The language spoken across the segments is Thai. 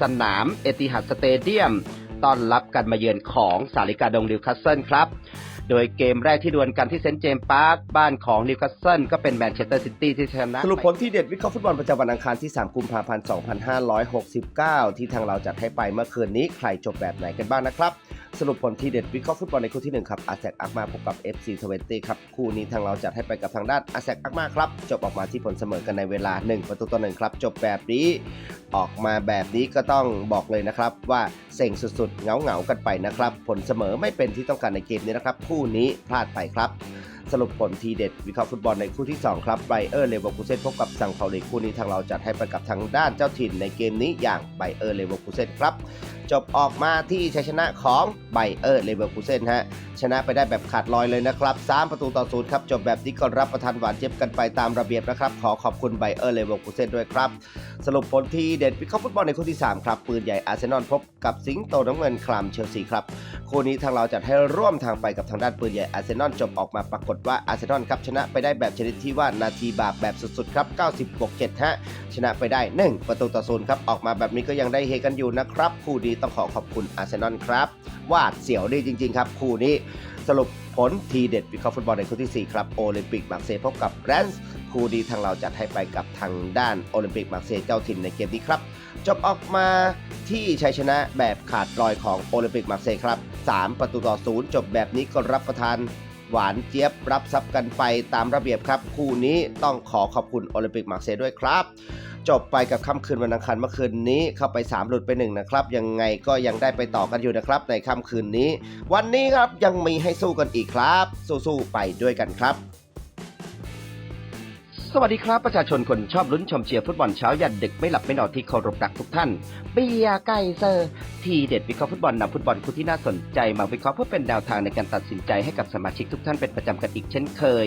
สนามเอติฮัดสเตเดียมต้อนรับการมาเยือนของสาริกาดงนิวคาสเซิลครับ โดยเกมแรกที่ดวลกันที่เซนต์เจมส์พาร์คบ้านของนิวคาสเซิลก็เป็นแมนเชสเตอร์ซิตี้ที่ชนะ สรุปผลที่เด็ดวิเคราะห์ฟุตบอลประจำวันอังคารที่ 3 กุมภาพันธ์ 2569 ที่ทางเราจัดให้ไปเมื่อคืนนี้ใครจบแบบไหนกันบ้างนะครับสรุปผลทีเด็ดวิเคราะห์ฟุตบอลในคู่ที่ 1 ครับอาแซกอักมาพบกับ FC 20ครับ คู่นี้ทางเราจัดให้ไปกับทางด้านอาแซกอักมาครับ จบออกมาที่ผลเสมอกันในเวลา 1 ประตูต่อหนึ่งครับ จบแบบนี้ ออกมาแบบนี้ก็ต้องบอกเลยนะครับว่าเซ็งสุดๆเหงาๆกันไปนะครับ ผลเสมอไม่เป็นที่ต้องการในเกมนี้นะครับ คู่นี้พลาดไปครับสรุปผลทีเด็ดวิเคราะห์ฟุตบอลในคู่ที่ 2 ครับไบเออร์เลเวอร์คูเซนพบกับซังเปาลีคู่นี้ทางเราจัดให้ไปกับทางด้านเจ้าถิ่นในเกมนี้อย่างไบเออร์เลเวอร์คูเซนครับ จบออกมาที่ชัยชนะของไบเออร์เลเวอร์คูเซนฮะชนะไปได้แบบขาดลอยเลยนะครับ 3 ประตูต่อศูนย์ครับ จบแบบนี้ก็รับประทานหวานเจ็บกันไปตามระเบียบนะครับ ขอขอบคุณไบเออร์เลเวอร์คูเซนด้วยครับ สรุปผลที่เด็ดวิเคราะห์ฟุตบอลในคู่ที่ 3 ครับ ปืนใหญ่อาร์เซนอลพบกับสิงโตน้ำเงินคลามเชลซีครับ คู่นี้ทางเราจัดให้ร่วมทางไปกับทางด้านปืนใหญ่อาร์เซนอลจบออกมาปรากฏว่าอาร์เซนอลครับชนะไปได้แบบชนิดที่ว่านาทีบาปแบบสุดๆครับ90บวก7ฮะชนะไปได้ 1 ประตูต่อศูนย์ครับออกมาแบบนี้ก็ยังได้เฮกันอยู่นะครับคู่นี้ต้องขอขอบคุณอาร์เซนอลครับ วาดเสียวดีจริง ๆ ครับ คู่นี้สรุปผลทีเด็ดวิเคราะห์ฟุตบอลในคู่ที่ 4 ครับ โอลิมปิกมาร์เซย์พบกับแรนส์คู่ดีทางเราจัดให้ไปกับทางด้านโอลิมปิกมาร์เซย์เจ้าถิ่นในเกมนี้ครับ จบออกมาที่ชัยชนะแบบขาดลอยของโอลิมปิกมาร์เซย์ครับ 3 ประตูต่อศูนย์จบแบบนี้ก็รับประทานหวานเจี๊ยบรับซับกันไปตามระเบียบครับ คู่นี้ต้องขอขอบคุณโอลิมปิกมาร์เซย์ด้วยครับ จบไปกับค่ำคืนวันอังคารเมื่อคืนนี้เข้าไป 3 หลุดไป1นะครับยังไงก็ยังได้ไปต่อกันอยู่นะครับในค่ำคืนนี้ วันนี้ครับยังมีให้สู้กันอีกครับ สู้ๆไปด้วยกันครับสวัสดีครับ ประชาชนคนชอบลุ้นชมเชียร์ฟุตบอลเช้ายันดึกไม่หลับไม่นอนที่เคารพรักทุกท่าน เบียร์ไก่เซอร์ ทีเด็ดวิเคราะห์ฟุตบอลนำฟุตบอลคู่ที่น่าสนใจมาวิเคราะห์เพื่อเป็นแนวทางในการตัดสินใจให้กับสมาชิกทุกท่านเป็นประจำกันอีกเช่นเคย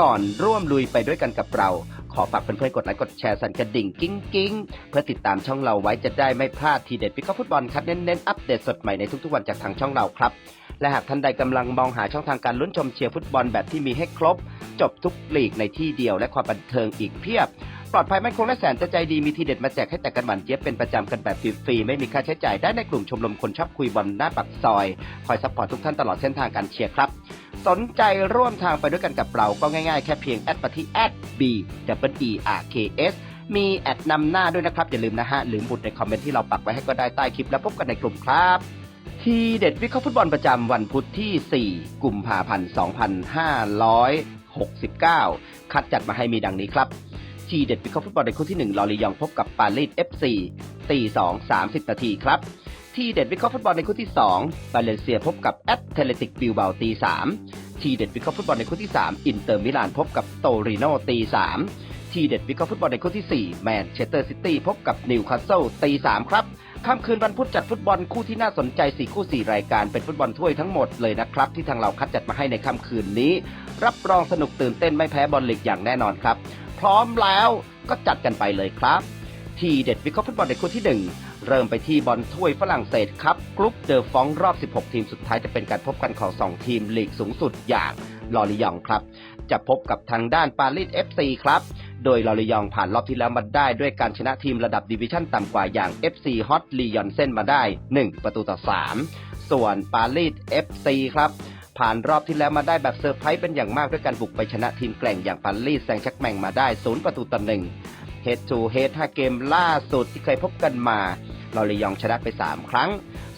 ก่อนร่วมลุยไปด้วยกันกับเรา ขอฝากเพื่อนๆกดไลค์กดแชร์สั่นกระดิ่งกิ้งกิ้งเพื่อติดตามช่องเราไว้จะได้ไม่พลาดทีเด็ดวิเคราะห์ฟุตบอลคัดเน้นๆอัปเดตสดใหม่ในทุกๆวันจากทางช่องเราครับ และหากท่านใดกำลังมองหาช่องทางการลุ้นชมเชียร์ฟุตบอลแบบที่มีให้ครบ จบทุกลีกในที่เดียวและความบันเทิงอีกเพียบปลอดภัยมั่นคงและแสนจะใจดีมีทีเด็ดมาแจกให้แต่กันหวานเจี๊ยบเป็นประจำกันแบบฟรีๆไม่มีค่าใช้จ่ายได้ในกลุ่มชมรมคนชอบคุยบอลหน้าปักซอย คอยซัพพอร์ตทุกท่านตลอดเส้นทางการเชียร์ครับ สนใจร่วมทางไปด้วยกันกับเราก็ง่ายๆ แค่เพียงแอดไปที่แอด b w e r k s มีแอดนำหน้าด้วยนะครับ อย่าลืมนะฮะ หรือบุดในคอมเมนต์ที่เราปักไว้ให้ก็ได้ใต้คลิปแล้วพบกันในกลุ่มครับ ทีเด็ดวิเคราะห์ฟุตบอลประจำวันพุธที่ 4 กุมภาพันธ์ 2569 คัดจัดมาให้มีดังนี้ครับทีเด็ดวิเคราะห์ฟุตบอลในคู่ที่ 1 ลอรียองพบกับปารีส FC ตี2 30 นาทีครับ ทีเด็ดวิเคราะห์ฟุตบอลในคู่ที่2บาเลนเซียพบกับแอตเลติกบิลเบาตี3ทีเด็ดวิเคราะห์ฟุตบอลในคู่ที่ 3 อินเตอร์มิลานพบกับโตริโนตี3ทีเด็ดวิเคราะห์ฟุตบอลในคู่ที่ 4 แมนเชสเตอร์ซิตี้พบกับนิวคาสเซิลตี3ครับค่ำคืนวันพุธจัดฟุตบอลคู่ที่น่าสนใจ 4 คู่ 4 รายการเป็นฟุตบอลถ้วยทั้งหมดเลยนะครับ ที่ทางเราคัดจัดมาให้ในค่ำคืนนี้ รับรองสนุกตื่นเต้นไม่แพ้บอลลีกอย่างแน่นอนครับ พร้อมแล้วก็จัดกันไปเลยครับ ทีเด็ดวิเคราะห์ฟุตบอลในคู่ที่ 1 เริ่มไปที่บอลถ้วยฝรั่งเศสครับกรุ๊ปเดอฟองรอบ 16 ทีมสุดท้ายจะเป็นการพบกันของ 2 ทีมลีกสูงสุดอย่างลอริยองครับ จะพบกับทางด้านปารีส FC ครับ โดยลอริยองผ่านรอบที่แล้วมาได้ด้วยการชนะทีมระดับดิวิชั่นต่ำกว่าอย่าง FC Hot l y o n เส้นมาได้ 1 ประตูต่อ 3 ส่วนปารีส FC ครับผ่านรอบที่แล้วมาได้แบบเซอร์ไพรส์เป็นอย่างมากด้วยการบุกไปชนะทีมแกร่งอย่างปารีสแซงต์แชกแมงมาได้ 0 ประตูต่อ1เฮดทูเฮด5เกมล่าสุดที่เคยพบกันมา ลอริยองชนะไป 3 ครั้ง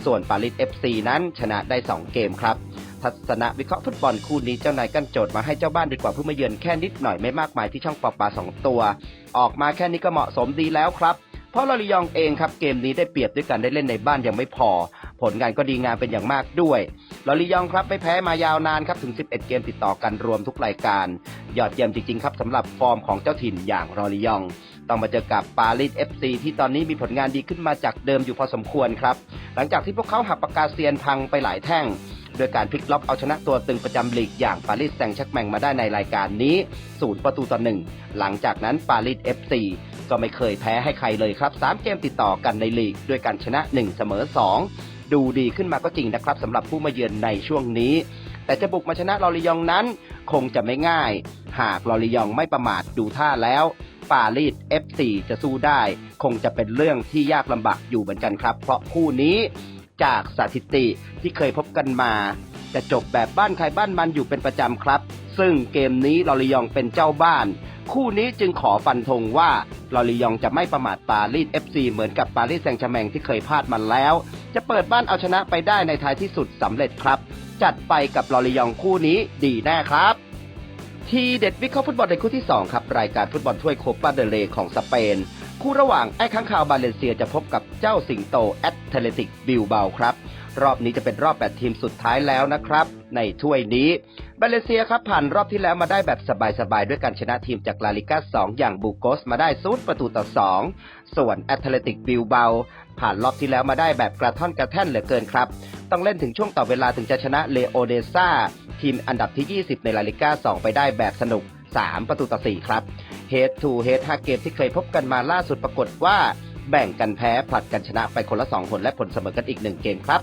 ส่วนปารีส FC นั้นชนะได้ 2 เกมครับ ทัศนะวิเคราะห์ฟุตบอลคู่นี้เจ้านายกั้นโจทย์มาให้เจ้าบ้านดีกว่าเพื่อมาเยือนแค่นิดหน่อยไม่มากมายที่ช่องปอปาสองตัว ออกมาแค่นี้ก็เหมาะสมดีแล้วครับ เพราะลอริยองเองครับเกมนี้ได้เปรียบด้วยการได้เล่นในบ้านยังไม่พอ ผลงานก็ดีงามเป็นอย่างมากด้วยลอริยองครับไม่แพ้มายาวนานครับถึง 11 เกมติดต่อกันรวมทุกรายการ ยอดเยี่ยมจริงๆครับสำหรับฟอร์มของเจ้าถิ่นอย่างลอริยอง ต้องมาเจอกับปารีส FC ที่ตอนนี้มีผลงานดีขึ้นมาจากเดิมอยู่พอสมควรครับ หลังจากที่พวกเขาหักปากกาเซียนพังไปหลายแท่งโดยการพลิกล็อกเอาชนะตัวตึงประจำลีกอย่างปารีสแซงต์แชกแมงมาได้ในรายการนี้ศูนย์ประตูต่อหนึ่งหลังจากนั้นปารีส FC ก็ไม่เคยแพ้ให้ใครเลยครับ 3 เกมติดต่อกันในลีก ด้วยการชนะ 1 เสมอ 2 ดูดีขึ้นมาก็จริงนะครับสำหรับผู้มาเยือนในช่วงนี้ แต่จะบุกมาชนะลอริยองนั้น คงจะไม่ง่าย หากลอริยองไม่ประมาทดูท่าแล้ว ปารีส FC จะสู้ได้ คงจะเป็นเรื่องที่ยากลำบากอยู่เหมือนกันครับ เพราะคู่นี้จากสถิติที่เคยพบกันมา จะจบแบบบ้านใครบ้านมันอยู่เป็นประจำครับ ซึ่งเกมนี้ลอริยองเป็นเจ้าบ้าน คู่นี้จึงขอฟันธงว่าลอริยองจะไม่ประมาทปารีส FC เหมือนกับปารีสแซงต์แชร์แมงที่เคยพลาดมาแล้ว จะเปิดบ้านเอาชนะไปได้ในท้ายที่สุดสำเร็จครับ จัดไปกับลอริยองคู่นี้ดีแน่ครับ ทีเด็ดวิเคราะห์ฟุตบอลในคู่ที่ 2 ครับ รายการฟุตบอลถ้วยโคปาเดเลของสเปน คู่ระหว่างไอ้ค้างคาวบาเลนเซียจะพบกับเจ้าสิงโตแอตเลติกบิลเบาครับ รอบนี้จะเป็นรอบ 8 ทีมสุดท้ายแล้วนะครับ ในถ้วยนี้บาเลเซียครับผ่านรอบที่แล้วมาได้แบบสบายๆ ด้วยการชนะทีมจากลาลิก้า 2 อย่างบูโกสมาได้ซูดประตูต่อ 2 ส่วนแอตเลติกบิลเบา ผ่านรอบที่แล้วมาได้แบบกระท่อนกระแท่นเหลือเกินครับ ต้องเล่นถึงช่วงต่อเวลาถึงจะชนะเลโอเดซ่าทีมอันดับที่ 20 ในลาลิก้า 2 ไปได้แบบสนุก 3 ประตูต่อ 4 ครับเฮดทูเฮด5เกมที่เคยพบกันมาล่าสุดปรากฏว่าแบ่งกันแพ้ผลัดกันชนะไปคนละ 2 ผลและผลเสมอกันอีก 1 เกมครับ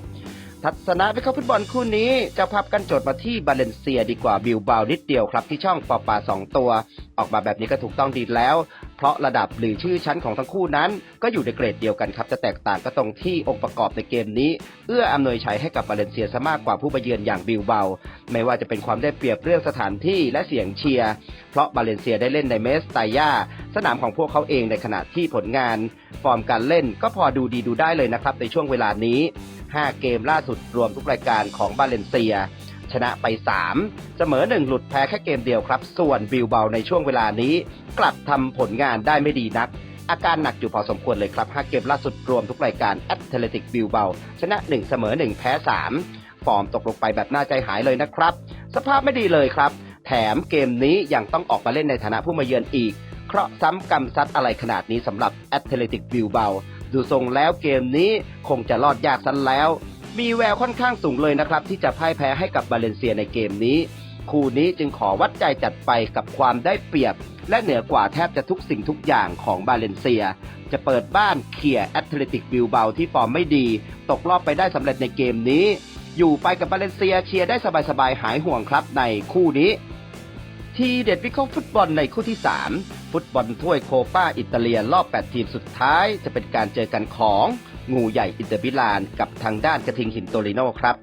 ทัศนะวิเคราะห์ฟุตบอลคู่นี้จะพับกันโจทย์มาที่บาเลนเซียดีกว่าบิลบาวนิดเดียวครับที่ช่องปอปาสองตัว ออกมาแบบนี้ก็ถูกต้องดีแล้ว เพราะระดับหรือชื่อชั้นของทั้งคู่นั้น ก็อยู่ในเกรดเดียวกันครับจะแตกต่างก็ตรงที่องค์ประกอบในเกมนี้ เอื้ออำนวยชัยให้กับบาเลนเซียซะมากกว่าผู้ไปเยือนอย่างบิลเบา ไม่ว่าจะเป็นความได้เปรียบเรื่องสถานที่และเสียงเชียร์เพราะบาเลนเซียได้เล่นในเมสไตยาสนามของพวกเขาเองในขณะที่ผลงาน ฟอร์มการเล่นก็พอดูดีดูได้เลยนะครับในช่วงเวลานี้ 5 เกมล่าสุดรวมทุกรายการของบาเลนเซีย ชนะไป 3 เสมอ 1 หลุดแพ้แค่เกมเดียวครับ ส่วนบิลเบาในช่วงเวลานี้ กลับทำผลงานได้ไม่ดีนัก อาการหนักอยู่พอสมควรเลยครับ 5 เกมล่าสุดรวมทุกรายการแอตเลติกบิลเบาชนะ 1 เสมอ 1 แพ้ 3 ฟอร์มตกลงไปแบบน่าใจหายเลยนะครับ สภาพไม่ดีเลยครับ แถมเกมนี้ยังต้องออกมาเล่นในฐานะผู้มาเยือนอีกเคราะห์ซ้ำกรรมซัดอะไรขนาดนี้สำหรับแอตเลติกบิลเบาดูทรงแล้วเกมนี้คงจะรอดยากซันแล้ว มีแววค่อนข้างสูงเลยนะครับ ที่จะพ่ายแพ้ให้กับบาเลนเซียในเกมนี้ คู่นี้จึงขอวัดใจจัดไปกับความได้เปรียบ และเหนือกว่าแทบจะทุกสิ่งทุกอย่างของบาเลนเซีย จะเปิดบ้านเขี่ยแอตเลติกบิลเบาที่ฟอร์มไม่ดี ตกรอบไปได้สำเร็จในเกมนี้ อยู่ไปกับบาเลนเซียเชียร์ได้สบายๆหายห่วงครับในคู่นี้ทีเด็ดวิเคราะห์ฟุตบอลในคู่ที่ 3 ฟุตบอลถ้วยโคปาอิตาเลียรอบ 8 ทีมสุดท้าย จะเป็นการเจอกันของ งูใหญ่อินเตอร์มิลานกับทางด้านกระทิงหินโตริโนครับ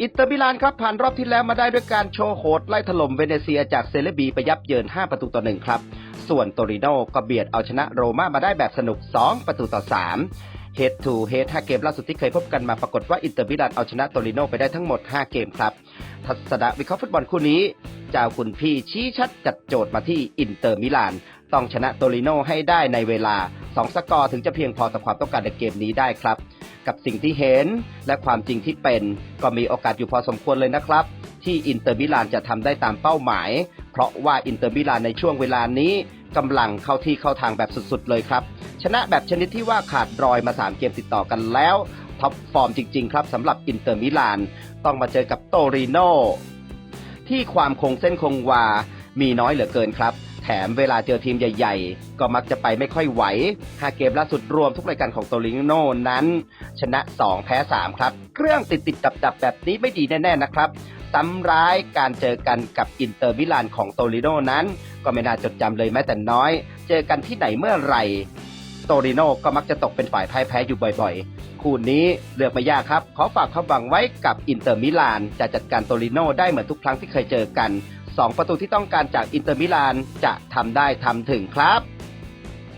อินเตอร์มิลานครับผ่านรอบที่แล้วมาได้ด้วยการโชว์โหดไล่ถล่มเวเนเซียจากเซเลบีไปยับเยิน 5 ประตูต่อ 1 ครับ ส่วนโตริโนก็เบียดเอาชนะโรม่ามาได้แบบสนุก 2 ประตูต่อ 3 เฮดทูเฮด5เกมล่าสุดที่เคยพบกันมาปรากฏว่าอินเตอร์มิลานเอาชนะโตริโนไปได้ทั้งหมด 5 เกมครับ ทัศนวิเคราะห์ฟุตบอลคู่นี้ เจ้าคุณพี่ชี้ชัดจัดโจทย์มาที่อินเตอร์มิลาน ต้องชนะโตริโนให้ได้ในเวลา 2 สกอร์ถึงจะเพียงพอต่อความต้องการในเกมนี้ได้ครับ กับสิ่งที่เห็นและความจริงที่เป็นก็มีโอกาสอยู่พอสมควรเลยนะครับ ที่อินเตอร์มิลานจะทำได้ตามเป้าหมาย เพราะว่าอินเตอร์มิลานในช่วงเวลานี้กำลังเข้าที่เข้าทางแบบสุดๆ เลยครับ ชนะแบบชนิดที่ว่าขาดรอยมา 3 เกมติดต่อกันแล้วท็อปฟอร์มจริงๆ ครับสำหรับอินเตอร์มิลาน ต้องมาเจอกับโตริโนที่ความคงเส้นคงวา มีน้อยเหลือเกินครับ แถมเวลาเจอทีมใหญ่ ๆ ก็มักจะไปไม่ค่อยไหวห้าเกมล่าสุดรวมทุกรายการของโตริโนนั้น ชนะ 2 แพ้ 3 ครับ เครื่องติดติดดับดับแบบนี้ไม่ดีแน่ๆนะครับซ้ำร้ายการเจอกันกับอินเตอร์มิลานของโตริโนนั้น ก็ไม่น่าจดจำเลยแม้แต่น้อย เจอกันที่ไหนเมื่อไหร่โตริโนก็มักจะตกเป็นฝ่ายพ่ายแพ้อยู่บ่อยๆ คู่นี้เลือกไม่ยากครับ ขอฝากความหวังไว้กับอินเตอร์มิลาน จะจัดการโตริโนได้เหมือนทุกครั้งที่เคยเจอกัน 2 ประตูที่ต้องการจากอินเตอร์มิลานจะทำได้ทำถึงครับ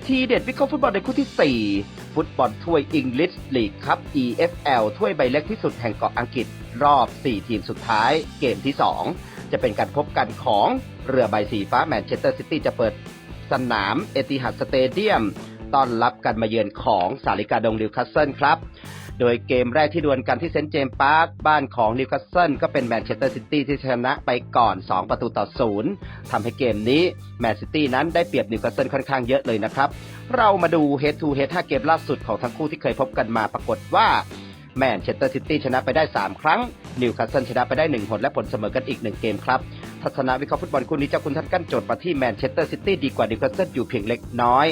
ทีเด็ดวิเคราะห์ฟุตบอลในคู่ที่ 4 ฟุตบอลถ้วยอังกฤษลีกครับ EFL ถ้วยใบเล็กที่สุดแห่งเกาะอังกฤษรอบ 4 ทีมสุดท้ายเกมที่ 2 จะเป็นการพบกันของเรือใบสีฟ้าแมนเชสเตอร์ซิตี้จะเปิดสนามเอติฮัดสเตเดียม ต้อนรับการมาเยือนของสาริกาดงนิวคาสเซิลครับ โดยเกมแรกที่ดวลกันที่เซนต์เจมส์พาร์คบ้านของนิวคาสเซิลก็เป็นแมนเชสเตอร์ซิตี้ที่ชนะไปก่อน 2 ประตูต่อศูนย์ทำให้เกมนี้แมนซิตี้นั้นได้เปรียบนิวคาสเซิลค่อนข้างเยอะเลยนะครับ เรามาดู Head to Head 5เกมล่าสุดของทั้งคู่ที่เคยพบกันมาปรากฏว่าแมนเชสเตอร์ซิตี้ชนะไปได้ 3 ครั้ง นิวคาสเซิลชนะไปได้ 1 หน และผลเสมอกันอีก 1 เกมครับ ทัศนวิเคราะห์ฟุตบอลคู่นี้เจ้าคุณท่านกั้นโจทย์มาที่แมนเชสเตอร์ซิตี้ดีกว่านิวคาสเซิลอยู่เพียงเล็กน้อย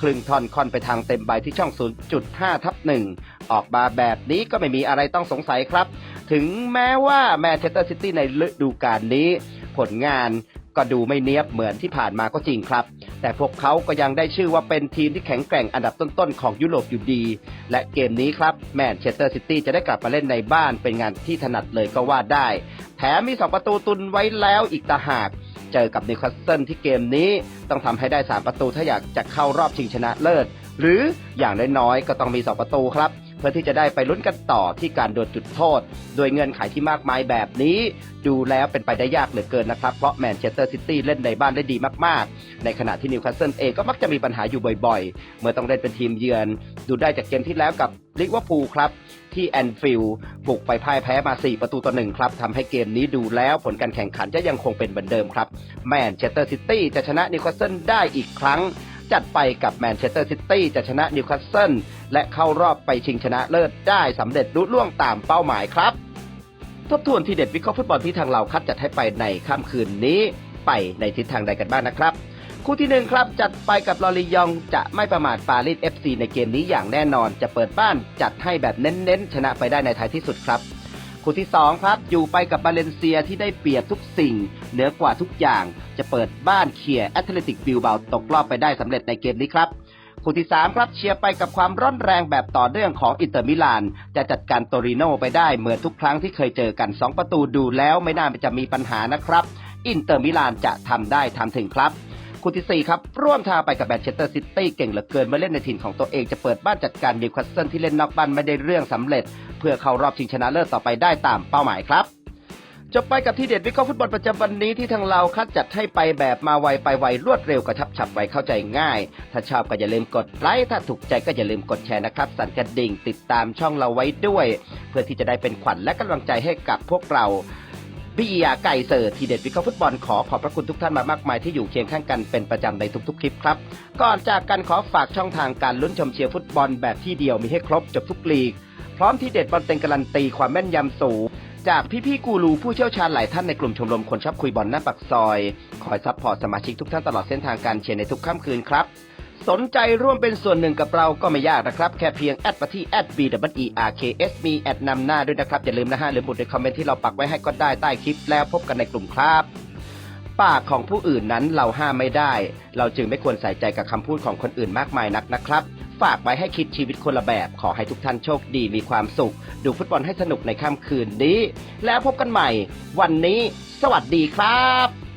ครึ่งท่อนค่อนไปทางเต็มใบที่ช่อง 0.5 ทับ 1 ออกมาแบบนี้ก็ไม่มีอะไรต้องสงสัยครับ ถึงแม้ว่าแมนเชสเตอร์ซิตี้ในฤดูกาลนี้ ผลงานก็ดูไม่เนียบเหมือนที่ผ่านมาก็จริงครับ แต่พวกเขาก็ยังได้ชื่อว่าเป็นทีมที่แข็งแกร่งอันดับต้นๆของยุโรปอยู่ดี และเกมนี้ครับแมนเชสเตอร์ซิตี้จะได้กลับมาเล่นในบ้านเป็นงานที่ถนัดเลยก็ว่าได้ แถมมี 2 ประตูตุนไว้แล้วอีกต่าหาก เจอกับนิวคาสเซิลที่เกมนี้ต้องทำให้ได้ 3 ประตูถ้าอยากจะเข้ารอบชิงชนะเลิศ หรืออย่างน้อยๆก็ต้องมี 2 ประตูครับ เพื่อที่จะได้ไปลุ้นกันต่อที่การโดนจุดโทษ โดยเงื่อนไขที่มากมายแบบนี้ ดูแล้วเป็นไปได้ยากเหลือเกินนะครับ เพราะแมนเชสเตอร์ซิตี้เล่นในบ้านได้ดีมากๆ ในขณะที่นิวคาสเซิลเองก็มักจะมีปัญหาอยู่บ่อยๆ เมื่อต้องเล่นเป็นทีมเยือน ดูได้จากเกมที่แล้วกับลิเวอร์พูลครับที่แอนฟิลด์บุกไปพ่ายแพ้มา 4 ประตูต่อหนึ่งครับทำให้เกมนี้ดูแล้วผลการแข่งขันจะยังคงเป็นเหมือนเดิมครับ แมนเชสเตอร์ซิตี้จะชนะนิวคาสเซิลได้อีกครั้ง จัดไปกับแมนเชสเตอร์ซิตี้จะชนะนิวคาสเซิล และเข้ารอบไปชิงชนะเลิศได้สำเร็จรุ่ล่วงตามเป้าหมายครับ ทบทวนทีเด็ดวิเคราะห์ฟุตบอลที่ทางเราคัดจัดให้ไปในค่ำคืนนี้ไปในทิศทางใดกันบ้างนะครับ คู่ที่หนึ่งครับจัดไปกับลอริยองจะไม่ประมาทปารีส FC ในเกมนี้อย่างแน่นอน จะเปิดบ้านจัดให้แบบเน้นๆชนะไปได้ในท้ายที่สุดครับคู่ที่2ครับอยู่ไปกับบาเลนเซียที่ได้เปรียบทุกสิ่ง เหนือกว่าทุกอย่าง จะเปิดบ้านเคลียร์แอตเลติกบิลเบาตกรอบไปได้สำเร็จในเกมนี้ครับ คู่ที่ 3 ครับเชียร์ไปกับความร้อนแรงแบบต่อเนื่องของอินเตอร์มิลาน จะจัดการโตริโนไปได้เหมือนทุกครั้งที่เคยเจอกัน 2 ประตูดูแล้วไม่น่าจะมีปัญหานะครับ อินเตอร์มิลานจะทำได้ทำถึงครับคู่ที่ 4 ครับ ร่วมทางไปกับแมนเชสเตอร์ซิตี้เก่งเหลือเกินมาเล่นในถิ่นของตัวเองจะเปิดบ้านจัดการนิวคาสเซิลที่เล่นนอกบ้านไม่ได้เรื่องสำเร็จ เพื่อเข้ารอบชิงชนะเลิศต่อไปได้ตามเป้าหมายครับ จบไปกับที่เด็ดวิเคราะห์ฟุตบอลประจำวันนี้ที่ทางเราคัดจัดให้ไปแบบมาไวไปไวรวดเร็วกระชับฉับไวเข้าใจง่าย ถ้าชอบก็อย่าลืมกดไลค์ถ้าถูกใจก็อย่าลืมกดแชร์นะครับ สั่นกระดิ่งติดตามช่องเราไว้ด้วย เพื่อที่จะได้เป็นขวัญและกำลังใจให้กับพวกเราพี่ยาไก่เสิร์ทีเด็ดวิเคราะห์ฟุตบอลขอขอบพระคุณทุกท่านมามากมายที่อยู่เคียงข้างกันเป็นประจำในทุกๆคลิปครับ ก่อนจากกันขอฝากช่องทางการลุ้นชมเชียร์ฟุตบอลแบบที่เดียวมีให้ครบจบทุกลีก พร้อมที่เด็ดบอลเต็งการันตีความแม่นยำสูง จากพี่ๆกูรูผู้เชี่ยวชาญหลายท่านในกลุ่มชมรมคนชอบคุยบอลหน้าปักซอย คอยซัพพอร์ตสมาชิกทุกท่านตลอดเส้นทางการเชียร์ในทุกค่ำคืนครับ สนใจร่วมเป็นส่วนหนึ่งกับเราก็ไม่ยากนะครับ แค่เพียงแอดมาที่ b w e r k s มีแอดนำหน้าด้วยนะครับ อย่าลืมนะฮะหรือบุดในคอมเมนต์ที่เราปักไว้ให้ก็ได้ใต้คลิปแล้วพบกันในกลุ่มครับปากของผู้อื่นนั้นเราห้ามไม่ได้ เราจึงไม่ควรใส่ใจกับคำพูดของคนอื่นมากมายนักนะครับ ฝากไว้ให้คิดชีวิตคนละแบบ ขอให้ทุกท่านโชคดีมีความสุข ดูฟุตบอลให้สนุกในค่ำคืนนี้ แล้วพบกันใหม่ วันนี้ สวัสดีครับ